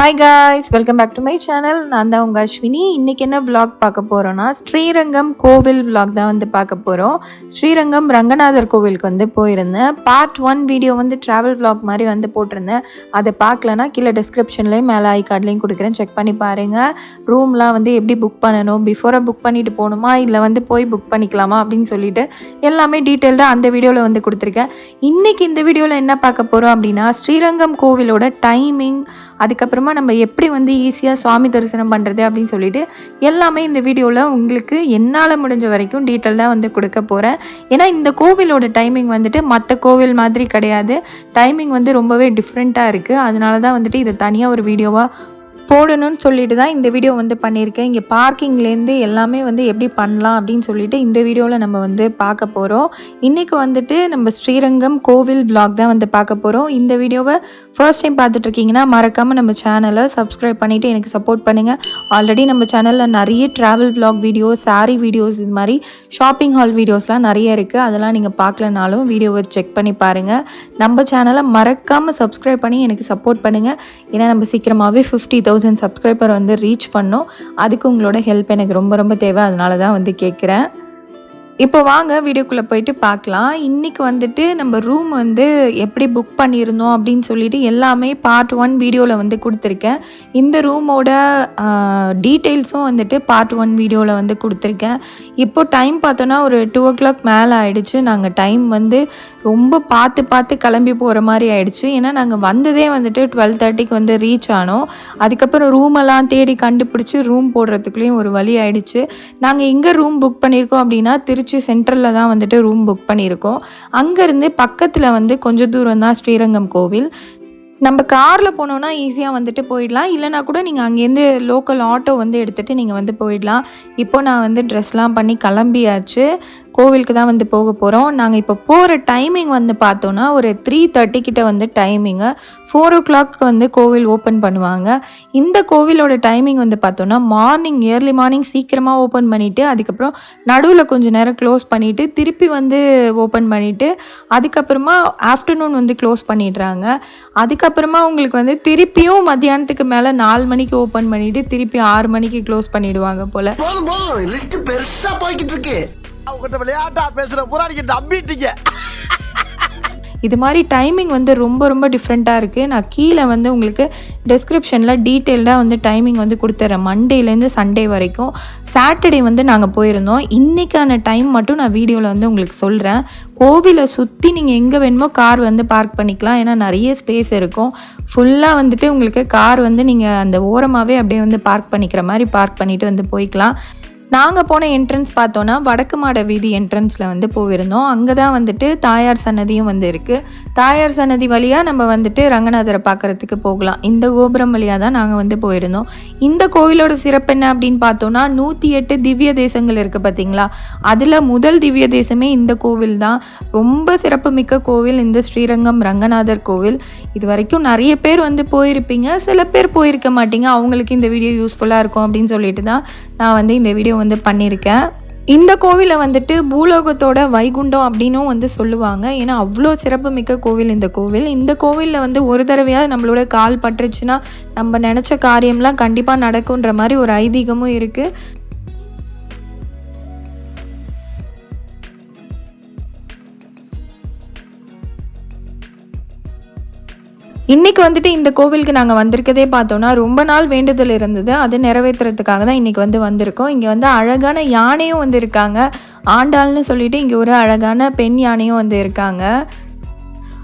Hi guys welcome back to my channel நான் தான் உங்கள் அஸ்வினி. இன்றைக்கி என்ன வ்ளாக் பார்க்க போகிறோன்னா ஸ்ரீரங்கம் கோவில் வ்ளாக் தான் வந்து பார்க்க போகிறோம் ஸ்ரீரங்கம் ரங்கநாதர் கோவிலுக்கு வந்து போயிருந்தேன். பார்ட் ஒன் வீடியோ வந்து ட்ராவல் vlog மாதிரி வந்து போட்டிருந்தேன். அதை பார்க்கலனா கீழே டிஸ்கிரிப்ஷன்லேயும் மேலே ஐ கார்ட்லேயும் கொடுக்குறேன். செக் பண்ணி பாருங்கள் ரூம்லாம் வந்து எப்படி புக் பண்ணணும்? பிஃபோராக புக் பண்ணிட்டு போகணுமா? இல்லை வந்து போய் புக் பண்ணிக்கலாமா? அப்படின்னு சொல்லிட்டு எல்லாமே டீட்டெயில்டாக அந்த வீடியோவில் வந்து கொடுத்துருக்கேன். இன்றைக்கி இந்த வீடியோவில் என்ன பார்க்க போகிறோம் அப்படின்னா ஸ்ரீரங்கம் கோவிலோட டைமிங் அதுக்கப்புறமா நம்ம எப்படி வந்து ஈஸியாக சுவாமி தரிசனம் பண்ணுறது அப்படின்னு சொல்லிட்டு எல்லாமே இந்த வீடியோவில் உங்களுக்கு என்னால் முடிஞ்ச வரைக்கும் டீட்டெயில்டாக வந்து கொடுக்க போகிறேன் ஏன்னா இந்த கோவிலோட டைமிங் வந்துட்டு மற்ற கோவில் மாதிரி கிடையாது. டைமிங் வந்து ரொம்பவே டிஃப்ரெண்ட்டாக இருக்குது அதனால தான் வந்துட்டு இதை தனியாக ஒரு வீடியோவாக போடணும்னு சொல்லிட்டு தான் இந்த வீடியோ வந்து பண்ணியிருக்கேன். இங்கே பார்க்கிங்லேருந்து எல்லாமே வந்து எப்படி பண்ணலாம் அப்படின்னு சொல்லிட்டு இந்த வீடியோவில் நம்ம வந்து பார்க்க போகிறோம் இன்றைக்கி வந்துட்டு நம்ம ஸ்ரீரங்கம் கோவில் பிளாக் தான் வந்து பார்க்க போகிறோம் இந்த வீடியோவை ஃபர்ஸ்ட் டைம் பார்த்துட்ருக்கீங்கன்னா மறக்காமல் நம்ம சேனலை சப்ஸ்கிரைப் பண்ணிவிட்டு எனக்கு சப்போர்ட் பண்ணுங்கள் ஆல்ரெடி நம்ம சேனலில் நிறைய travel vlog videos saree videos இது மாதிரி ஷாப்பிங் ஹால் வீடியோஸ்லாம் நிறைய இருக்குது அதெல்லாம் நீங்கள் பார்க்கலனாலும் வீடியோவை செக் பண்ணி பாருங்கள் நம்ம சேனலை மறக்காமல் சப்ஸ்கிரைப் பண்ணி எனக்கு சப்போர்ட் பண்ணுங்கள் ஏன்னா நம்ம சீக்கிரமாகவே ஃபிஃப்டி தௌசண்ட் சப்ஸ்கிரைபர் வந்து ரீச் பண்ணோம். அதுக்கு உங்களோட ஹெல்ப் எனக்கு ரொம்ப ரொம்ப தேவை. அதனால தான் வந்து கேட்குறேன் இப்போ வாங்க வீடியோக்குள்ளே போயிட்டு பார்க்கலாம். இன்றைக்கி வந்துட்டு நம்ம ரூம் வந்து எப்படி புக் பண்ணியிருந்தோம் அப்படின்னு சொல்லிட்டு எல்லாமே பார்ட் ஒன் வீடியோவில் வந்து கொடுத்துருக்கேன். இந்த ரூமோட டீட்டெயில்ஸும் வந்துட்டு பார்ட் ஒன் வீடியோவில் வந்து கொடுத்துருக்கேன். இப்போ டைம் பார்த்தோன்னா ஒரு டூ ஓ கிளாக் மேலே ஆகிடுச்சு நாங்கள் டைம் வந்து ரொம்ப பார்த்து பார்த்து கிளம்பி போகிற மாதிரி ஆயிடுச்சு. ஏன்னா நாங்கள் வந்ததே வந்துட்டு டுவெல் தேர்ட்டிக்கு வந்து ரீச் ஆனோம். அதுக்கப்புறம் ரூமெல்லாம் தேடி கண்டுபிடிச்சி ரூம் போடுறதுக்குள்ளேயும் ஒரு வழி ஆயிடுச்சு. நாங்கள் எங்கே ரூம் புக் பண்ணியிருக்கோம் அப்படின்னா திருச்சி சென்ட்ரலில் தான் வந்துட்டு ரூம் புக் பண்ணியிருக்கோம். அங்கேருந்து பக்கத்தில் வந்து கொஞ்சம் தூரம் தான் ஸ்ரீரங்கம் கோவில். நம்ம காரில் போனோன்னா ஈஸியாக வந்துட்டு போயிடலாம். இல்லைனா கூட நீங்கள் அங்கேருந்து லோக்கல் ஆட்டோ வந்து எடுத்துகிட்டு நீங்கள் வந்து போயிடலாம். இப்போ நான் வந்து ட்ரெஸ்லாம் பண்ணி கிளம்பியாச்சு. கோவிலுக்கு தான் வந்து போக போகிறோம் நாங்கள் இப்போ போகிற டைமிங் வந்து பார்த்தோன்னா ஒரு த்ரீ தேர்ட்டி கிட்ட வந்து டைமிங்கு ஃபோர் ஓ கிளாக்கு வந்து கோவில் ஓப்பன் பண்ணுவாங்க. இந்த கோவிலோட டைமிங் வந்து பார்த்தோன்னா மார்னிங் ஏர்லி மார்னிங் சீக்கிரமாக ஓப்பன் பண்ணிவிட்டு அதுக்கப்புறம் நடுவில் கொஞ்சம் நேரம் க்ளோஸ் பண்ணிவிட்டு திருப்பி வந்து ஓப்பன் பண்ணிவிட்டு அதுக்கப்புறமா ஆஃப்டர்நூன் வந்து க்ளோஸ் பண்ணிடுறாங்க. அதுக்கப்புறமா உங்களுக்கு வந்து திருப்பியும் மத்தியானத்துக்கு மேலே நாலு மணிக்கு ஓப்பன் பண்ணிவிட்டு திருப்பி ஆறு மணிக்கு க்ளோஸ் பண்ணிடுவாங்க போல். பெருசா போய்கிட்டு இருக்கு. அவங்ககிட்ட விளையாட்டா பேசுற புறாடிக்கு நம்பிட்டீங்க இது மாதிரி டைமிங் வந்து ரொம்ப ரொம்ப டிஃப்ரெண்ட்டாக இருக்குது நான் கீழே வந்து உங்களுக்கு டிஸ்கிரிப்ஷனில் டீட்டெயில்டாக வந்து டைமிங் வந்து கொடுத்துட்றேன் மண்டேலேருந்து சண்டே வரைக்கும். சாட்டர்டே வந்து நாங்கள் போயிருந்தோம். இன்றைக்கான டைம் மட்டும் நான் வீடியோவில் வந்து உங்களுக்கு சொல்கிறேன் கோவிலை சுற்றி நீங்கள் எங்கே வேணுமோ கார் வந்து பார்க் பண்ணிக்கலாம். ஏன்னா நிறைய ஸ்பேஸ் இருக்கும். ஃபுல்லாக வந்துட்டு உங்களுக்கு கார் வந்து நீங்கள் அந்த ஓரமாகவே அப்படியே வந்து பார்க் பண்ணிக்கிற மாதிரி பார்க் பண்ணிவிட்டு வந்து போய்க்கலாம். நாங்கள் போன என்ட்ரன்ஸ் பார்த்தோன்னா வடக்கு மாட வீதி என்ட்ரன்ஸில் வந்து போயிருந்தோம். அங்கே தான் வந்துட்டு தாயார் சன்னதியும் வந்து இருக்குது தாயார் சன்னதி வழியாக நம்ம வந்துட்டு ரங்கநாதரை பார்க்குறதுக்கு போகலாம். இந்த கோபுரம் வழியாக தான் நாங்கள் வந்து போயிருந்தோம். இந்த கோவிலோட சிறப்பு என்ன அப்படின்னு பார்த்தோன்னா நூற்றி எட்டு திவ்ய தேசங்கள் இருக்குது பார்த்தீங்களா அதில் முதல் திவ்ய தேசமே இந்த கோவில் தான். ரொம்ப சிறப்புமிக்க கோவில். இந்த ஸ்ரீரங்கம் ரங்கநாதர் கோவில். இது வரைக்கும் நிறைய பேர் வந்து போயிருப்பீங்க. சில பேர் போயிருக்க மாட்டீங்க. அவங்களுக்கு இந்த வீடியோ யூஸ்ஃபுல்லாக இருக்கும் அப்படின்னு சொல்லிட்டு தான் நான் வந்து இந்த வீடியோ வந்து பண்ணியிருக்கேன். இந்த கோவிலை வந்துட்டு பூலோகத்தோட வைகுண்டம் அப்படின்னும் வந்து சொல்லுவாங்க. ஏன்னா அவ்வளோ சிறப்புமிக்க கோவில் இந்த கோவில். இந்த கோவிலில் வந்து ஒரு தடவையாவது நம்மளோட கால் பட்டுருச்சுன்னா நம்ம நினச்ச காரியம்லாம் கண்டிப்பாக நடக்குன்ற மாதிரி ஒரு ஐதீகமும் இருக்குது இன்றைக்கி வந்துட்டு இந்த கோவிலுக்கு நாங்கள் வந்திருக்கதே பார்த்தோன்னா ரொம்ப நாள் வேண்டுதல் இருந்தது. அது நிறைவேற்றுறதுக்காக தான் இன்றைக்கி வந்து வந்திருக்கோம். இங்கே வந்து அழகான யானையும் வந்து இருக்காங்க. ஆண்டாள்னு சொல்லிட்டு இங்கே ஒரு அழகான பெண் யானையும் வந்து இருக்காங்க.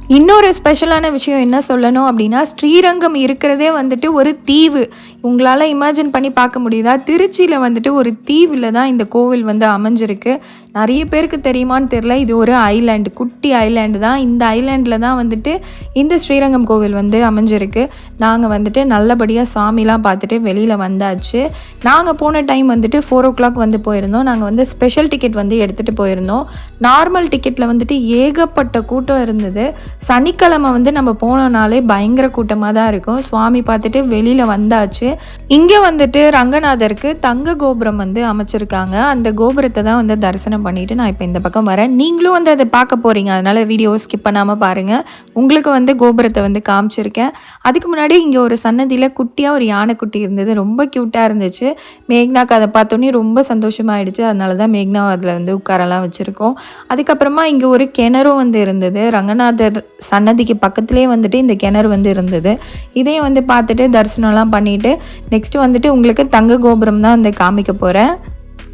இன்னொரு ஸ்பெஷலான விஷயம் என்ன சொல்லணும் அப்படின்னா ஸ்ரீரங்கம் இருக்கிறதே வந்துட்டு ஒரு தீவு. உங்களால் இமேஜின் பண்ணி பார்க்க முடியுதா? திருச்சியில் வந்துட்டு ஒரு தீவில் தான் இந்த கோவில் வந்து அமைஞ்சிருக்கு. நிறைய பேருக்கு தெரியுமான்னு தெரில இது ஒரு ஐலாண்டு குட்டி ஐலாண்டு தான். இந்த ஐலாண்டில் தான் வந்துட்டு இந்த ஸ்ரீரங்கம் கோவில் வந்து அமைஞ்சிருக்கு. நாங்கள் வந்துட்டு நல்லபடியாக சாமிலாம் பார்த்துட்டு வெளியில் வந்தாச்சு. நாங்கள் போன டைம் வந்துட்டு ஃபோர் ஓ கிளாக் வந்து போயிருந்தோம். நாங்கள் வந்து ஸ்பெஷல் டிக்கெட் வந்து எடுத்துகிட்டு போயிருந்தோம். நார்மல் டிக்கெட்டில் வந்துட்டு ஏகப்பட்ட கூட்டம் இருந்தது. சனிக்கிழமை வந்து நம்ம போனோம்னாலே பயங்கர கூட்டமாக தான் இருக்கும். சுவாமி பார்த்துட்டு வெளியில் வந்தாச்சு. இங்கே வந்துட்டு ரங்கநாதருக்கு தங்க கோபுரம் வந்து அமைச்சிருக்காங்க. அந்த கோபுரத்தை தான் வந்து தரிசனம் பண்ணிட்டு நான் இப்போ இந்த பக்கம் வரேன். நீங்களும் வந்து அதை பார்க்க போகிறீங்க அதனால் வீடியோ ஸ்கிப் பண்ணாமல் பாருங்கள் உங்களுக்கு வந்து கோபுரத்தை வந்து காமிச்சிருக்கேன். அதுக்கு முன்னாடி இங்கே ஒரு சன்னதியில் குட்டியாக ஒரு யானைக்குட்டி இருந்தது. ரொம்ப க்யூட்டாக இருந்துச்சு. மேக்னாக்கு அதை பார்த்தோன்னே ரொம்ப சந்தோஷமாயிடுச்சு. அதனால தான் மேக்னா அதில் வந்து உட்காரலாம் வச்சுருக்கோம். அதுக்கப்புறமா இங்கே ஒரு கிணறும் வந்து இருந்தது. ரங்கநாதர் சன்னதிக்கு பக்கத்துலேயே வந்துட்டு இந்த கிணறு வந்து இருந்தது. இதையும் வந்து பார்த்துட்டு தரிசனம்லாம் பண்ணிவிட்டு நெக்ஸ்ட்டு வந்துட்டு உங்களுக்கு தங்க கோபுரம் தான் வந்து காமிக்க போகிறேன்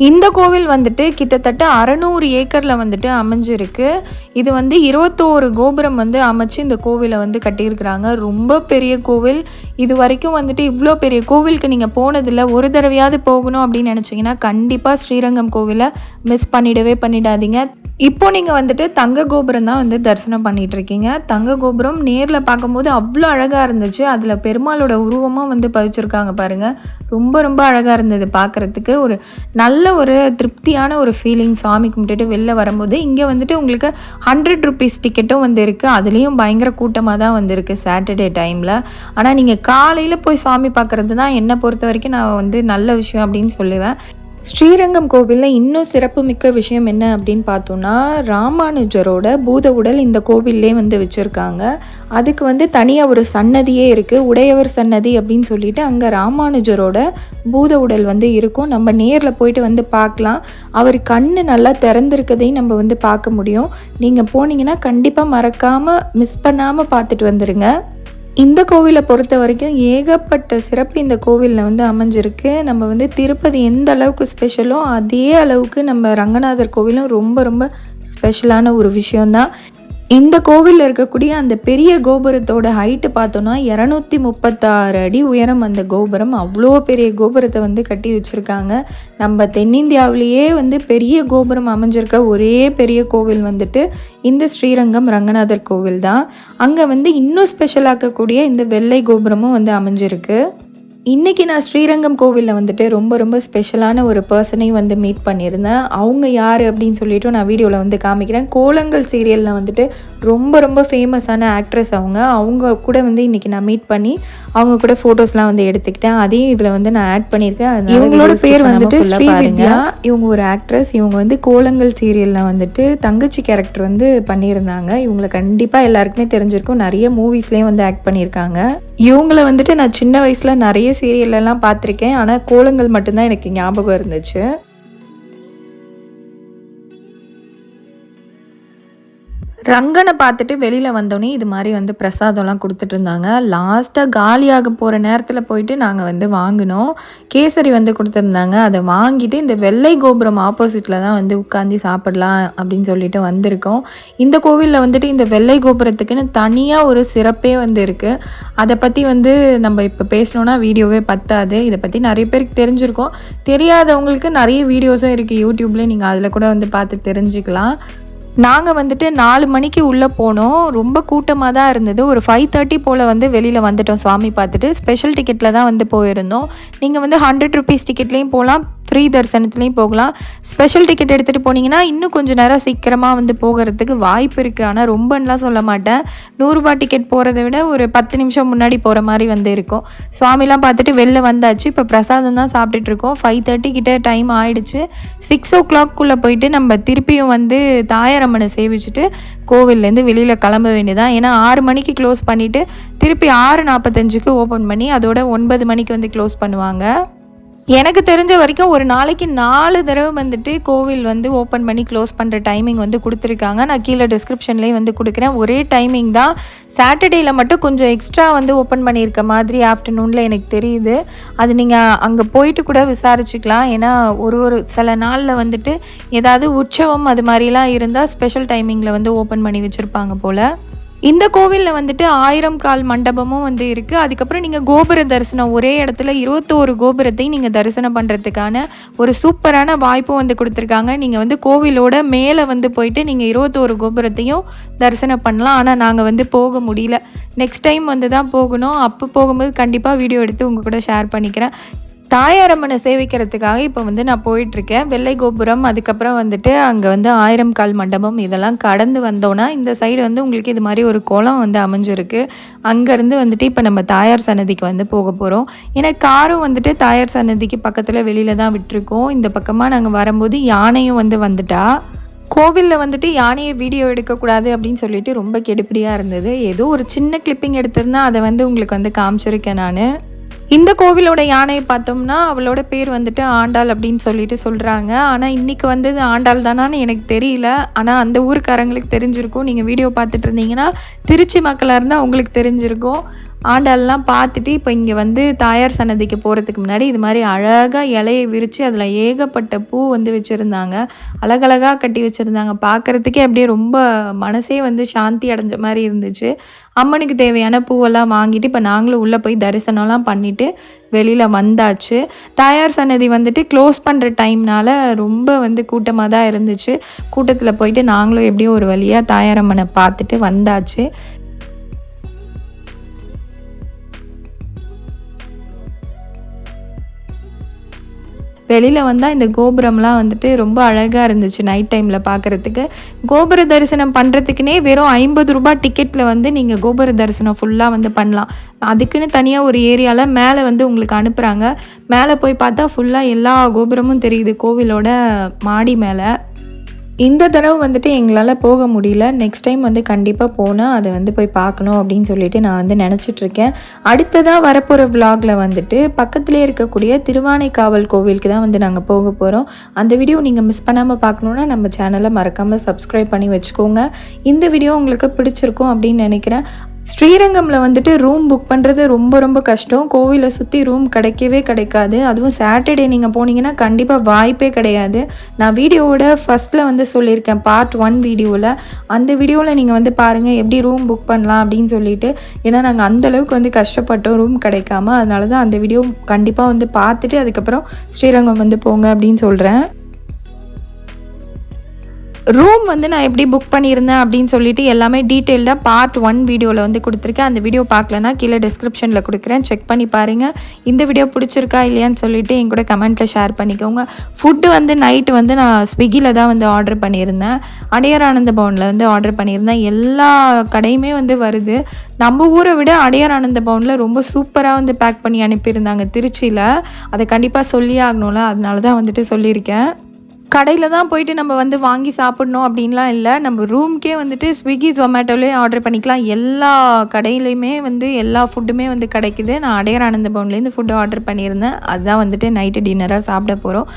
இந்த கோவில் வந்துட்டு கிட்டத்தட்ட அறநூறு ஏக்கரில் வந்துட்டு அமைஞ்சிருக்கு. இது வந்து இருபத்தோரு கோபுரம் வந்து அமைச்சு இந்த கோவிலை வந்து கட்டியிருக்கிறாங்க. ரொம்ப பெரிய கோவில். இது வரைக்கும் வந்துட்டு இவ்வளோ பெரிய கோவிலுக்கு நீங்கள் போனதில்லை. ஒரு தடவையாவது போகணும் அப்படின்னு நினச்சிங்கன்னா கண்டிப்பாக ஸ்ரீரங்கம் கோவிலை மிஸ் பண்ணிடவே பண்ணிடாதீங்க. இப்போ நீங்கள் வந்துட்டு தங்க கோபுரம் தான் வந்து தரிசனம் பண்ணிகிட்ருக்கீங்க இருக்கீங்க தங்க கோபுரம் நேரில் பார்க்கும்போது அவ்வளோ அழகாக இருந்துச்சு. அதில் பெருமாளோட உருவமும் வந்து பதிச்சிருக்காங்க பாருங்கள் ரொம்ப ரொம்ப அழகாக இருந்தது பார்க்குறதுக்கு. ஒரு நல்ல ஒரு திருப்தியான ஒரு ஃபீலிங் சாமி கும்பிட்டுட்டு வெளில வரும்போது இங்கே வந்துட்டு உங்களுக்கு ஹண்ட்ரட் ருபீஸ் டிக்கெட்டும் வந்து இருக்குது அதுலேயும் பயங்கர கூட்டமாக தான் வந்திருக்கு சாட்டர்டே டைமில் ஆனால் நீங்கள் காலையில் போய் சாமி பார்க்குறது தான் என்னை பொறுத்த வரைக்கும் நான் வந்து நல்ல விஷயம் அப்படின்னு சொல்லுவேன். ஸ்ரீரங்கம் கோவிலில் இன்னும் சிறப்புமிக்க விஷயம் என்ன அப்படின்னு பார்த்தோன்னா ராமானுஜரோட பூத உடல் இந்த கோவில்லே வந்து வச்சுருக்காங்க. அதுக்கு வந்து தனியாக ஒரு சன்னதியே இருக்குது உடையவர் சன்னதி அப்படின்னு சொல்லிட்டு அங்கே ராமானுஜரோட பூத உடல் வந்து இருக்கும். நம்ம நேரில் போயிட்டு வந்து பார்க்கலாம். அவர் கண் நல்லா திறந்துருக்கதையும் நம்ம வந்து பார்க்க முடியும். நீங்கள் போனீங்கன்னா கண்டிப்பாக மறக்காமல் மிஸ் பண்ணாமல் பார்த்துட்டு வந்துடுங்க இந்த கோவிலை பொறுத்த வரைக்கும் ஏகப்பட்ட சிறப்பு இந்த கோவிலில் வந்து அமைஞ்சிருக்கு. நம்ம வந்து திருப்பதி எந்த அளவுக்கு ஸ்பெஷலோ அதே அளவுக்கு நம்ம ரங்கநாதர் கோவிலும் ரொம்ப ரொம்ப ஸ்பெஷலான ஒரு விஷயம்தான். இந்த கோவிலில் இருக்கக்கூடிய அந்த பெரிய கோபுரத்தோட ஹைட்டு பார்த்தோன்னா இரநூத்தி முப்பத்தாறு அடி உயரம் அந்த கோபுரம். அவ்வளோ பெரிய கோபுரத்தை வந்து கட்டி வச்சுருக்காங்க. நம்ம தென்னிந்தியாவிலேயே வந்து பெரிய கோபுரம் அமைஞ்சிருக்க ஒரே பெரிய கோவில் வந்துட்டு இந்த ஸ்ரீரங்கம் ரங்கநாதர் கோவில் தான் அங்கே வந்து இன்னும் ஸ்பெஷலாக்கக்கூடிய இந்த வெள்ளை கோபுரமும் வந்து அமைஞ்சிருக்கு. இன்றைக்கி நான் ஸ்ரீரங்கம் கோவிலில் வந்துட்டு ரொம்ப ரொம்ப ஸ்பெஷலான ஒரு பர்சனையும் வந்து மீட் பண்ணியிருந்தேன். அவங்க யார் அப்படின்னு சொல்லிட்டு நான் வீடியோவில் வந்து காமிக்கிறேன். கோலங்கள் சீரியலில் வந்துட்டு ரொம்ப ரொம்ப ஃபேமஸான ஆக்ட்ரஸ் அவங்க. அவங்க கூட வந்து இன்றைக்கி நான் மீட் பண்ணி அவங்க கூட ஃபோட்டோஸ்லாம் வந்து எடுத்துக்கிட்டேன். அதையும் இதில் வந்து நான் ஆட் பண்ணியிருக்கேன். இவங்களோட பேர் வந்துட்டு. பாருங்க. இவங்க ஒரு ஆக்ட்ரஸ் இவங்க வந்து கோலங்கள் சீரியலில் வந்துட்டு தங்கச்சி கேரக்டர் வந்து பண்ணியிருந்தாங்க. இவங்களை கண்டிப்பாக எல்லாருக்குமே தெரிஞ்சிருக்கும். நிறைய மூவிஸ்லேயும் வந்து ஆக்ட் பண்ணியிருக்காங்க. இவங்கள வந்துட்டு நான் சின்ன வயசில் நிறைய serial எல்லாம் பார்த்துருக்கேன். ஆனால் கோலங்கள் மட்டும்தான் எனக்கு ஞாபகம் இருந்துச்சு. ரங்கனை பார்த்துட்டு வெளியில் வந்தோடனே இது மாதிரி வந்து பிரசாதம்லாம் கொடுத்துட்டு இருந்தாங்க. லாஸ்ட்டாக காலியாக போகிற நேரத்தில் போயிட்டு நாங்கள் வந்து வாங்கினோம். கேசரி வந்து கொடுத்துருந்தாங்க. அதை வாங்கிட்டு இந்த வெள்ளை கோபுரம் ஆப்போசிட்டில் தான் வந்து உட்காந்து சாப்பிடலாம் அப்படின்னு சொல்லிட்டு வந்திருக்கோம். இந்த கோவிலில் வந்துட்டு இந்த வெள்ளை கோபுரத்துக்குன்னு தனியாக ஒரு சிறப்பே வந்து இருக்குது அதை பற்றி வந்து நம்ம இப்போ பேசணுன்னா வீடியோவே பத்தாது. இதை பற்றி நிறைய பேருக்கு தெரிஞ்சிருக்கோம். தெரியாதவங்களுக்கு நிறைய வீடியோஸும் இருக்குது யூடியூப்லேயே நீங்கள் அதில் கூட வந்து பார்த்து தெரிஞ்சுக்கலாம். நாங்கள் வந்துட்டு நாலு மணிக்கு உள்ளே போனோம். ரொம்ப கூட்டமாக தான் இருந்தது. ஒரு ஃபைவ் தேர்ட்டி போல் வந்து வெளியில் வந்துட்டோம் சுவாமி பார்த்துட்டு. ஸ்பெஷல் டிக்கெட்டில் தான் வந்து போயிருந்தோம். நீங்கள் வந்து ஹண்ட்ரட் ருபீஸ் டிக்கெட்லேயும் போகலாம் ஃப்ரீ தரிசனத்துலேயும் போகலாம். ஸ்பெஷல் டிக்கெட் எடுத்துகிட்டு போனீங்கன்னா இன்னும் கொஞ்சம் நேரம் சீக்கிரமாக வந்து போகிறதுக்கு வாய்ப்பு இருக்குது ஆனால் ரொம்பலாம் சொல்ல மாட்டேன். நூறுரூபா டிக்கெட் போகிறத விட ஒரு பத்து நிமிஷம் முன்னாடி போகிற மாதிரி வந்து இருக்கும். சுவாமிலாம் பார்த்துட்டு வெளில வந்தாச்சு. இப்போ பிரசாதம் தான் சாப்பிட்டுட்டு இருக்கோம். ஃபைவ் தேர்ட்டி கிட்டே டைம் ஆயிடுச்சு. சிக்ஸ் ஓ கிளாக்குள்ளே போயிட்டு நம்ம திருப்பியும் வந்து தாயாரம்மனை சேவிச்சுட்டு கோவில்லேருந்து வெளியில் கிளம்ப வேண்டியதான் ஏன்னா ஆறு மணிக்கு க்ளோஸ் பண்ணிவிட்டு திருப்பி ஆறு நாற்பத்தஞ்சுக்கு ஓப்பன் பண்ணி அதோட ஒன்பது மணிக்கு வந்து க்ளோஸ் பண்ணுவாங்க. எனக்கு தெரிஞ்ச வரைக்கும் ஒரு நாளைக்கு நாலு தடவை வந்துட்டு கோவில் வந்து ஓப்பன் பண்ணி க்ளோஸ் பண்ணுற டைமிங் வந்து கொடுத்துருக்காங்க. நான் கீழே டிஸ்கிரிப்ஷன்லேயே வந்து கொடுக்குறேன். ஒரே டைமிங் தான். சாட்டர்டேயில் மட்டும் கொஞ்சம் எக்ஸ்ட்ரா வந்து ஓப்பன் பண்ணியிருக்க மாதிரி ஆஃப்டர்நூனில் எனக்கு தெரியுது. அது நீங்கள் அங்கே போயிட்டு கூட விசாரிச்சுக்கலாம். ஏன்னா ஒரு ஒரு சில நாளில் வந்துட்டு ஏதாவது உற்சவம் அது மாதிரிலாம் இருந்தால் ஸ்பெஷல் டைமிங்கில் வந்து ஓப்பன் பண்ணி வச்சுருப்பாங்க போல். இந்த கோவிலில் வந்துட்டு ஆயிரம் கால் மண்டபமும் வந்து இருக்குது அதுக்கப்புறம் நீங்கள் கோபுர தரிசனம் ஒரே இடத்துல இருபத்தோரு கோபுரத்தையும் நீங்கள் தரிசனம் பண்ணுறதுக்கான ஒரு சூப்பரான வாய்ப்பும் வந்து கொடுத்துருக்காங்க. நீங்கள் வந்து கோவிலோட மேலே வந்து போயிட்டு நீங்கள் இருபத்தோரு கோபுரத்தையும் தரிசனம் பண்ணலாம். ஆனால் நாங்கள் வந்து போக முடியல. நெக்ஸ்ட் டைம் வந்து தான் போகணும். அப்போ போகும்போது கண்டிப்பாக வீடியோ எடுத்து உங்கள் கூட ஷேர் பண்ணிக்கிறேன். தாயாரம்மனை சேவிக்கிறதுக்காக இப்போ வந்து நான் போயிட்டுருக்கேன். வெள்ளை கோபுரம் அதுக்கப்புறம் வந்துட்டு அங்கே வந்து ஆயிரம் கால் மண்டபம் இதெல்லாம் கடந்து வந்தோன்னா இந்த சைடு வந்து உங்களுக்கு இது மாதிரி ஒரு குளம் வந்து அமைஞ்சிருக்கு. அங்கேருந்து வந்துட்டு இப்போ நம்ம தாயார் சன்னதிக்கு வந்து போக போகிறோம் ஏன்னா காரும் வந்துட்டு தாயார் சன்னதிக்கு பக்கத்தில் வெளியில் தான் விட்டுருக்கோம். இந்த பக்கமாக நாங்கள் வரும்போது யானையும் வந்து வந்துட்டா. கோவிலில் வந்துட்டு யானையை வீடியோ எடுக்கக்கூடாது அப்படின்னு சொல்லிட்டு ரொம்ப கெடுப்பிடியாக இருந்தது. ஏதோ ஒரு சின்ன கிளிப்பிங் எடுத்திருந்தா அதை வந்து உங்களுக்கு வந்து காமிச்சிருக்கேன் நான். இந்த கோவிலோட யானையை பார்த்தோம்னா அவளோட பேர் வந்துட்டு ஆண்டாள் அப்படின்னு சொல்லிட்டு சொல்கிறாங்க ஆனால் இன்றைக்கி வந்தது ஆண்டாள் தானான்னு எனக்கு தெரியல. ஆனால் அந்த ஊருக்காரங்களுக்கு தெரிஞ்சிருக்கும். நீங்கள் வீடியோ பார்த்துட்டு இருந்தீங்கன்னா திருச்சி மக்களாக இருந்தால் உங்களுக்கு தெரிஞ்சிருக்கும். ஆண்டாளெலாம் பார்த்துட்டு இப்போ இங்கே வந்து தாயார் சன்னதிக்கு போகிறதுக்கு முன்னாடி இது மாதிரி அழகாக இலையை விரித்து அதில் ஏகப்பட்ட பூ வந்து வச்சுருந்தாங்க. அழகழகாக கட்டி வச்சுருந்தாங்க. பார்க்குறதுக்கே அப்படியே ரொம்ப மனசே வந்து சாந்தி அடைஞ்ச மாதிரி இருந்துச்சு. அம்மனுக்கு தேவையான பூவெல்லாம் வாங்கிட்டு இப்போ நாங்களும் உள்ளே போய் தரிசனம்லாம் பண்ணிவிட்டு வெளியில் வந்தாச்சு. தாயார் சன்னதி வந்துட்டு க்ளோஸ் பண்ணுற டைம்னால ரொம்ப வந்து கூட்டமாக தான் இருந்துச்சு. கூட்டத்தில் போயிட்டு நாங்களும் எப்படியும் ஒரு வழியாக தாயார் அம்மனை பார்த்துட்டு வந்தாச்சு. வெளியில் வந்தால் இந்த கோபுரம்லாம் வந்துட்டு ரொம்ப அழகாக இருந்துச்சு நைட் டைமில் பார்க்குறதுக்கு கோபுர தரிசனம் பண்ணுறதுக்குனே வெறும் ஐம்பது ரூபாய் டிக்கெட்டில் வந்து நீங்கள் கோபுர தரிசனம் ஃபுல்லாக வந்து பண்ணலாம். அதுக்குன்னு தனியாக ஒரு ஏரியாவில் மேலே வந்து உங்களுக்கு அனுப்புகிறாங்க மேலே போய் பார்த்தா ஃபுல்லாக எல்லா கோபுரமும் தெரியுது கோவிலோட மாடி மேலே. இந்த தடவை வந்துட்டு எங்களால் போக முடியல. நெக்ஸ்ட் டைம் வந்து கண்டிப்பாக போனால் அதை வந்து போய் பார்க்கணும் அப்படின்னு சொல்லிட்டு நான் வந்து நினச்சிட்ருக்கேன். அடுத்ததாக வரப்போகிற விலாகில் வந்துட்டு பக்கத்துலேயே இருக்கக்கூடிய திருவானைக்காவல் கோவிலுக்கு தான் வந்து நாங்கள் போக போகிறோம் அந்த வீடியோ நீங்கள் மிஸ் பண்ணாமல் பார்க்கணுன்னா நம்ம சேனலை மறக்காமல் சப்ஸ்கிரைப் பண்ணி வச்சுக்கோங்க. இந்த வீடியோ உங்களுக்கு பிடிச்சிருக்கும் அப்படின்னு நினைக்கிறேன். ஸ்ரீரங்கமில் வந்துட்டு ரூம் புக் பண்ணுறது ரொம்ப ரொம்ப கஷ்டம். கோவிலை சுற்றி ரூம் கிடைக்கவே கிடைக்காது. அதுவும் சாட்டர்டே நீங்கள் போனீங்கன்னா கண்டிப்பாக வாய்ப்பே கிடையாது. நான் வீடியோவோட ஃபஸ்ட்டில் வந்து சொல்லியிருக்கேன் பார்ட் ஒன் வீடியோவில் அந்த வீடியோவில் நீங்கள் வந்து பாருங்கள் எப்படி ரூம் புக் பண்ணலாம் அப்படின்னு சொல்லிட்டு. ஏன்னா நாங்கள் அந்தளவுக்கு வந்து கஷ்டப்பட்டோம் ரூம் கிடைக்காம. அதனால தான் அந்த வீடியோ கண்டிப்பாக வந்து பார்த்துட்டு அதுக்கப்புறம் ஸ்ரீரங்கம் வந்து போங்க அப்படின்னு சொல்கிறேன் ரூம் வந்து நான் எப்படி புக் பண்ணியிருந்தேன் அப்படின்னு சொல்லிட்டு எல்லாமே டீட்டெயில்டாக பார்ட் ஒன் வீடியோவில் வந்து கொடுத்துருக்கேன். அந்த வீடியோ பார்க்கலனா கீழே டிஸ்கிரிப்ஷனில் கொடுக்குறேன். செக் பண்ணி பாருங்கள் இந்த வீடியோ பிடிச்சிருக்கா இல்லையான்னு சொல்லிட்டு என் கூட கமெண்ட்டில் ஷேர் பண்ணிக்கோங்க. ஃபுட்டு வந்து நைட்டு வந்து நான் ஸ்விக்கியில் தான் வந்து ஆர்டர் பண்ணியிருந்தேன். அடையார் ஆனந்த பவனில் வந்து ஆர்டர் பண்ணியிருந்தேன். எல்லா கடையுமே வந்து வருது. நம்ம ஊரை விட அடையார் ஆனந்த பவனில் ரொம்ப சூப்பராக வந்து பேக் பண்ணி அனுப்பியிருந்தாங்க திருச்சியில். அதை கண்டிப்பாக சொல்லி ஆகணும்ல. அதனால தான் வந்துட்டு சொல்லியிருக்கேன். கடையில் தான் போயிட்டு நம்ம வந்து வாங்கி சாப்பிடணும் அப்படின்லாம் இல்லை. நம்ம ரூம்க்கே வந்துட்டு ஸ்விக்கி ஜொமேட்டோலேயே ஆர்டர் பண்ணிக்கலாம். எல்லா கடையிலையுமே வந்து எல்லா ஃபுட்டுமே வந்து கிடைக்குது. நான் அடையார் ஆனந்த பவன்லேருந்து ஃபுட்டு ஆர்டர் பண்ணியிருந்தேன். அதுதான் வந்துட்டு நைட்டு டின்னராக சாப்பிட போகிறோம்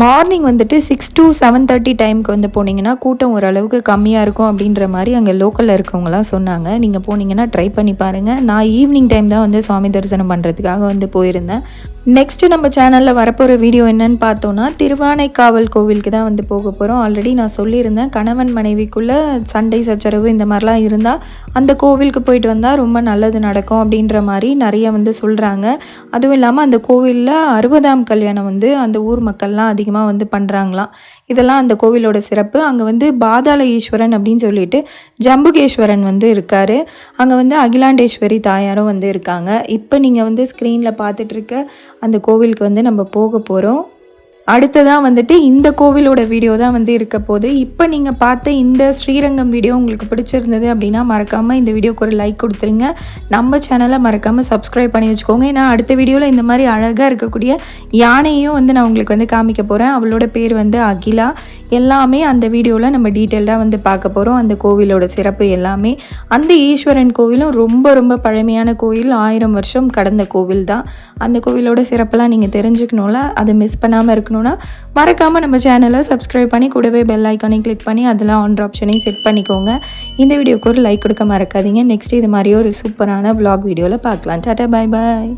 மார்னிங் வந்துட்டு சிக்ஸ் டு செவன் தேர்ட்டி டைமுக்கு வந்து போனீங்கன்னா கூட்டம் ஓரளவுக்கு கம்மியாக இருக்கும் அப்படின்ற மாதிரி அங்கே லோக்கலில் இருக்கவங்களாம் சொன்னாங்க. நீங்கள் போனீங்கன்னா ட்ரை பண்ணி பாருங்கள் நான் ஈவினிங் டைம் தான் வந்து சுவாமி தரிசனம் பண்ணுறதுக்காக வந்து போயிருந்தேன். நெக்ஸ்ட்டு நம்ம சேனலில் வரப்போகிற வீடியோ என்னன்னு பார்த்தோன்னா திருவானைக்காவல் கோவிலுக்கு தான் வந்து போக போகிறோம் ஆல்ரெடி நான் சொல்லியிருந்தேன் கணவன் மனைவிக்குள்ளே சண்டை சச்சரவு இந்த மாதிரிலாம் இருந்தால் அந்த கோவிலுக்கு போயிட்டு வந்தால் ரொம்ப நல்லது நடக்கும் அப்படின்ற மாதிரி நிறைய வந்து சொல்கிறாங்க அதுவும் இல்லாமல் அந்த கோவிலில் அறுபதாம் கல்யாணம் வந்து அந்த ஊர் மக்கள்லாம் அதிகமாக வந்து பண்ணுறாங்களாம் இதெல்லாம் அந்த கோவிலோட சிறப்பு. அங்கே வந்து பாதாள ஈஸ்வரன் அப்படின்னு சொல்லிட்டு ஜம்புகேஸ்வரன் வந்து இருக்கார். அங்கே வந்து அகிலாண்டேஸ்வரி தாயாரும் வந்து இருக்காங்க. இப்போ நீங்கள் வந்து ஸ்க்ரீனில் பார்த்துட்ருக்க அந்த கோவிலுக்கு வந்து நம்ம போக போகிறோம் அடுத்ததாக வந்துட்டு இந்த கோவிலோட வீடியோ தான் வந்து இருக்க போது இப்போ நீங்கள் பார்த்த இந்த ஸ்ரீரங்கம் வீடியோ உங்களுக்கு பிடிச்சிருந்தது அப்படின்னா மறக்காமல் இந்த வீடியோக்கு ஒரு லைக் கொடுத்துருங்க. நம்ம சேனலை மறக்காமல் சப்ஸ்கிரைப் பண்ணி வச்சுக்கோங்க. ஏன்னா அடுத்த வீடியோவில் இந்த மாதிரி அழகாக இருக்கக்கூடிய யானையும் வந்து நான் உங்களுக்கு வந்து காமிக்க போகிறேன் அவளோட பேர் வந்து அகிலா. எல்லாமே அந்த வீடியோவில் நம்ம டீட்டெயில்டாக வந்து பார்க்க போகிறோம் அந்த கோவிலோட சிறப்பு எல்லாமே. அந்த ஈஸ்வரன் கோவிலும் ரொம்ப ரொம்ப பழமையான கோவில். ஆயிரம் வருஷம் கடந்த கோவில் தான் அந்த கோவிலோட சிறப்பெல்லாம் நீங்கள் தெரிஞ்சுக்கணும்ல. அதை மிஸ் பண்ணாமல் பார்க்கணுன்னா மறக்காமல் நம்ம சேனலை சப்ஸ்கிரைப் பண்ணி கூடவே பெல் ஐக்கானையும் கிளிக் பண்ணி அதெல்லாம் ஆன் ஆப்ஷனையும் செட் பண்ணிக்கோங்க. இந்த வீடியோக்கு ஒரு லைக் கொடுக்க மறக்காதீங்க. நெக்ஸ்ட் இது மாதிரி ஒரு சூப்பரான vlog வீடியோவில் பார்க்கலாம். டாட்டா பாய் பாய்